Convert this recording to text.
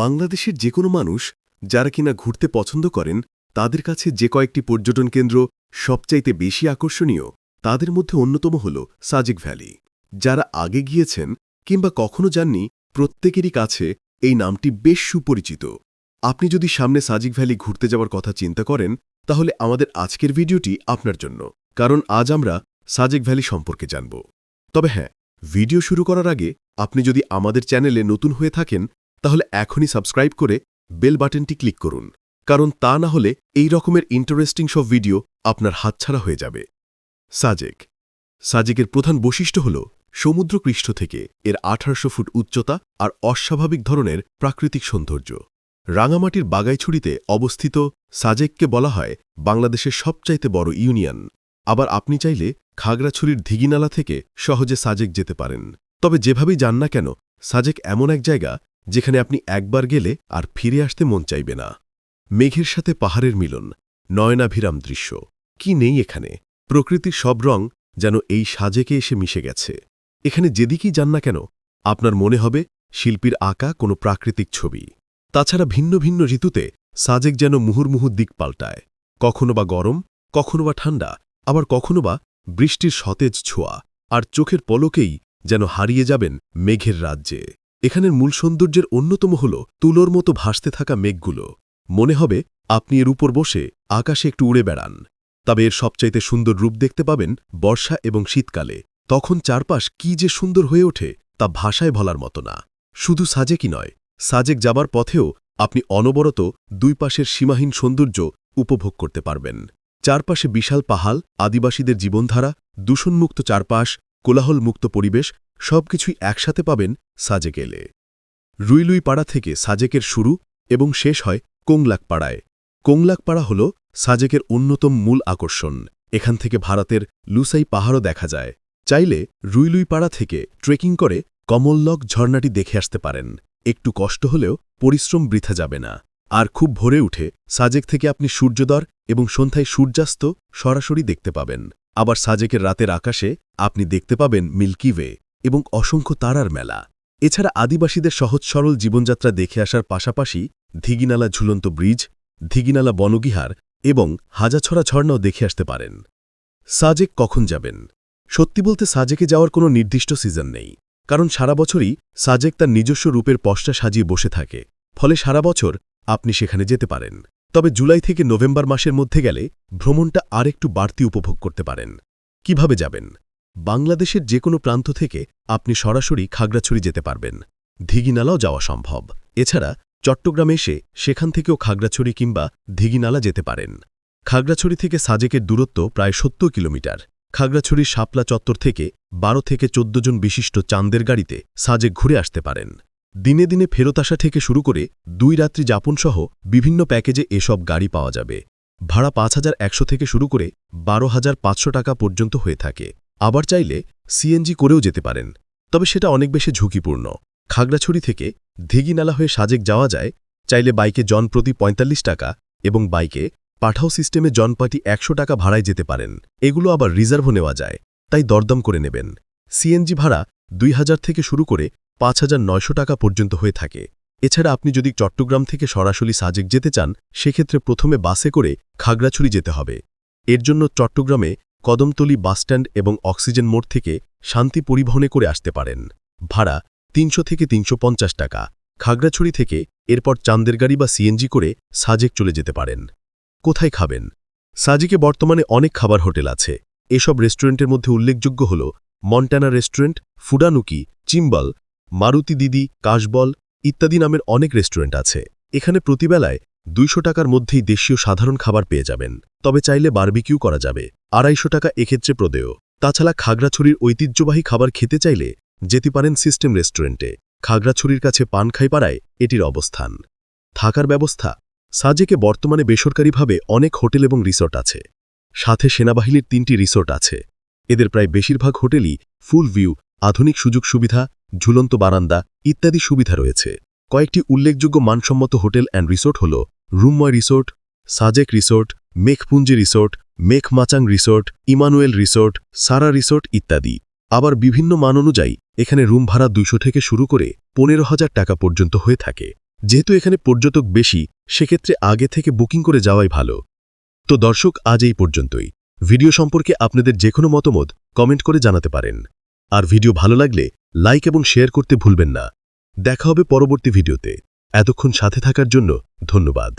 বাংলাদেশের যে কোনো মানুষ যারা কিনা ঘুরতে পছন্দ করেন, তাদের কাছে যে কয়েকটি পর্যটন কেন্দ্র সবচাইতে বেশি আকর্ষণীয়, তাদের মধ্যে অন্যতম হল সাজেক ভ্যালি। যারা আগে গিয়েছেন কিংবা কখনো যাননি, প্রত্যেকেরই কাছে এই নামটি বেশ সুপরিচিত। আপনি যদি সামনে সাজিক ভ্যালি ঘুরতে যাওয়ার কথা চিন্তা করেন, তাহলে আমাদের আজকের ভিডিওটি আপনার জন্য, কারণ আজ আমরা সাজেক ভ্যালি সম্পর্কে জানব। তবে হ্যাঁ ভিডিও শুরু করার আগে আপনি যদি আমাদের চ্যানেলে নতুন হয়ে থাকেন তাহলে এখনই সাবস্ক্রাইব করে বেল বাটনটি ক্লিক করুন, কারণ তা না হলে এই রকমের ইন্টারেস্টিং সব ভিডিও আপনার হাতছাড়া হয়ে যাবে। সাজেক। সাজেকের প্রধান বৈশিষ্ট্য হল সমুদ্রপৃষ্ঠ থেকে এর আঠারোশো ফুট উচ্চতা আর অস্বাভাবিক ধরনের প্রাকৃতিক সৌন্দর্য। রাঙামাটির বাগাইছড়িতে অবস্থিত সাজেককে বলা হয় বাংলাদেশের সবচাইতে বড় ইউনিয়ন। আবার আপনি চাইলে খাগড়াছড়ির ধিগিনালা থেকে সহজে সাজেক যেতে পারেন। তবে যেভাবেই যান না কেন, সাজেক এমন এক জায়গা যেখানে আপনি একবার গেলে আর ফিরে আসতে মন চাইবে না। মেঘের সাথে পাহাড়ের মিলন, নয়নাভিরাম দৃশ্য। কি নেই এখানে? প্রকৃতির সব রং যেন এই সাজেকে এসে মিশে গেছে। এখানে যেদিকেই যান না কেন, আপনার মনে হবে শিল্পীর আঁকা কোনো প্রাকৃতিক ছবি। তাছাড়া ভিন্ন ভিন্ন ঋতুতে সাজেক যেন মুহুর্মুহু দিক পাল্টায়। কখনো বা গরম, কখনো বা ঠান্ডা, আবার কখনো বা বৃষ্টির সতেজ ছোঁয়া। আর চোখের পলকেই যেন হারিয়ে যাবেন মেঘের রাজ্যে। এখানের মূল সৌন্দর্যের অন্যতম হল তুলোর মতো ভাসতে থাকা মেঘগুলো। মনে হবে, আপনি এর উপর বসে আকাশে একটু উড়ে বেড়ান। তবে এর সবচাইতে সুন্দর রূপ দেখতে পাবেন বর্ষা এবং শীতকালে। তখন চারপাশ কি যে সুন্দর হয়ে ওঠে তা ভাষায় বলার মতো না। শুধু সাজেকই নয়, সাজেক যাবার পথেও আপনি অনবরত দুই পাশের সীমাহীন সৌন্দর্য উপভোগ করতে পারবেন। চারপাশে বিশাল পাহাল আদিবাসীদের জীবনধারা, দূষণমুক্ত চারপাশ কোলাহলমুক্ত পরিবেশ, সবকিছুই একসাথে পাবেন সাজেক এলে রুইলুই পাড়া থেকে সাজেকের শুরু এবং শেষ হয় কোংলাক পাড়ায় কোংলাক পাড়া হল সাজেকের অন্যতম মূল আকর্ষণ। এখান থেকে ভারতের লুসাই পাহাড়ও দেখা যায়। চাইলে রুইলুই পাড়া থেকে ট্রেকিং করে কমললক ঝর্ণাটি দেখে আসতে পারেন। একটু কষ্ট হলেও পরিশ্রম বৃথা যাবে না। আর খুব ভোরে উঠে সাজেক থেকে আপনি সূর্যোদর এবং সন্ধ্যায় সূর্যাস্ত সরাসরি দেখতে পাবেন। আবার সাজেকের রাতের আকাশে আপনি দেখতে পাবেন মিল্কি ওয়ে এবং অসংখ্য তারার মেলা। এছাড়া আদিবাসীদের সহজ সরল জীবনযাত্রা দেখে আসার পাশাপাশি ধিগিনালা ঝুলন্ত ব্রিজ, ধিগিনালা বনগিহার এবং হাজাছড়া ঝর্ণাও দেখে আসতে পারেন। সাজেক কখন যাবেন? সত্যি বলতে সাজেকে যাওয়ার কোনো নির্দিষ্ট সিজন নেই, কারণ সারা বছরই সাজেক তার নিজস্ব রূপের পশটা সাজিয়ে বসে থাকে, ফলে সারা বছর আপনি সেখানে যেতে পারেন। তবে জুলাই থেকে নভেম্বর মাসের মধ্যে গেলে ভ্রমণটা আর একটু বাড়তি উপভোগ করতে পারেন। কীভাবে যাবেন? বাংলাদেশের যে কোনো প্রান্ত থেকে আপনি সরাসরি খাগড়াছড়ি যেতে পারবেন। ধিগিনালাও যাওয়া সম্ভব। এছাড়া চট্টগ্রামে এসে সেখান থেকেও খাগড়াছড়ি কিংবা ধিগিনালা যেতে পারেন। খাগড়াছড়ি থেকে সাজেকের দূরত্ব প্রায় সত্তর কিলোমিটার। খাগড়াছড়ির শাপলা চত্বর থেকে বারো থেকে চোদ্দ জন বিশিষ্ট চাঁদের গাড়িতে সাজেক ঘুরে আসতে পারেন। দিনে দিনে ফেরত আসা থেকে শুরু করে দুই রাত্রি যাপনসহ বিভিন্ন প্যাকেজে এসব গাড়ি পাওয়া যাবে। ভাড়া পাঁচ হাজার একশো থেকে শুরু করে বারো হাজার পাঁচশো টাকা পর্যন্ত হয়ে থাকে। আবার চাইলে সিএনজি করেও যেতে পারেন। তবে সেটা অনেক বেশি ঝুঁকিপূর্ণ। খাগড়াছড়ি থেকে ধিগিনালা হয়ে সাজেক যাওয়া যায়। চাইলে বাইকে জন প্রতি ৪৫ টাকা এবং বাইকে পাঠাও সিস্টেমে জনপাটি একশো টাকা ভাড়ায় যেতে পারেন। এগুলো আবার রিজার্ভও নেওয়া যায়। তাই দরদম করে নেবেন। সিএনজি ভাড়া দুই হাজার থেকে শুরু করে পাঁচ হাজার নয়শো টাকা পর্যন্ত হয়ে থাকে। এছাড়া আপনি যদি চট্টগ্রাম থেকে সরাসরি সাজেক যেতে চান, সেক্ষেত্রে প্রথমে বাসে করে খাগড়াছড়ি যেতে হবে। এর জন্য চট্টগ্রামে কদমতলি বাসস্ট্যান্ড এবং অক্সিজেন মোড় থেকে শান্তি পরিবহনে করে আসতে পারেন। ভাড়া তিনশো থেকে তিনশো পঞ্চাশ টাকা। খাগড়াছড়ি থেকে এরপর চান্দের গাড়ি বা সিএনজি করে সাজেক চলে যেতে পারেন। কোথায় খাবেন? সাজিকে বর্তমানে অনেক খাবার হোটেল আছে। এসব রেস্টুরেন্টের মধ্যে উল্লেখযোগ্য হল মন্টানা রেস্টুরেন্ট, ফুডানুকি, চিম্বল মারুতি দিদি, কাশবল ইত্যাদি নামের অনেক রেস্টুরেন্ট আছে। এখানে প্রতিবেলায় দুইশো টাকার মধ্যেই দেশীয় সাধারণ খাবার পেয়ে যাবেন। তবে চাইলে বার্বিকিউ করা যাবে। আড়াইশো টাকা এক্ষেত্রে প্রদেয়। তাছাড়া খাগড়াছড়ির ঐতিহ্যবাহী খাবার খেতে চাইলে যেতে পারেন সিস্টেম রেস্টুরেন্টে। খাগড়াছড়ির কাছে পানখাইপাড়ায় এটির অবস্থান। থাকার ব্যবস্থা? সাজেকে বর্তমানে বেসরকারিভাবে অনেক হোটেল এবং রিসোর্ট আছে। সাথে সেনাবাহিনীর তিনটি রিসোর্ট আছে। এদের প্রায় বেশিরভাগ হোটেলই ফুল ভিউ আধুনিক সুযোগ সুবিধা, ঝুলন্ত বারান্দা ইত্যাদি সুবিধা রয়েছে। কয়েকটি উল্লেখযোগ্য মানসম্মত হোটেল অ্যান্ড রিসোর্ট হল Rumomoy resort, Sajek resort, Meghpunji resort, মেঘমাচাং resort, Emmanuel resort, Sara resort ইত্যাদি। আবার বিভিন্ন মান অনুযায়ী, এখানে রুম ভাড়া দুইশো থেকে শুরু করে পনেরো হাজার টাকা পর্যন্ত হয়ে থাকে। যেহেতু এখানে পর্যটক বেশি, সেক্ষেত্রে আগে থেকে বুকিং করে যাওয়াই ভালো। তো দর্শক, আজ এই পর্যন্তই। ভিডিও সম্পর্কে আপনাদের যে কোনো মতামত কমেন্ট করে জানাতে পারেন। আর ভিডিও ভালো লাগলে লাইক এবং শেয়ার করতে ভুলবেন না। দেখা হবে পরবর্তী ভিডিওতে। এতক্ষণ সাথে থাকার জন্য ধন্যবাদ।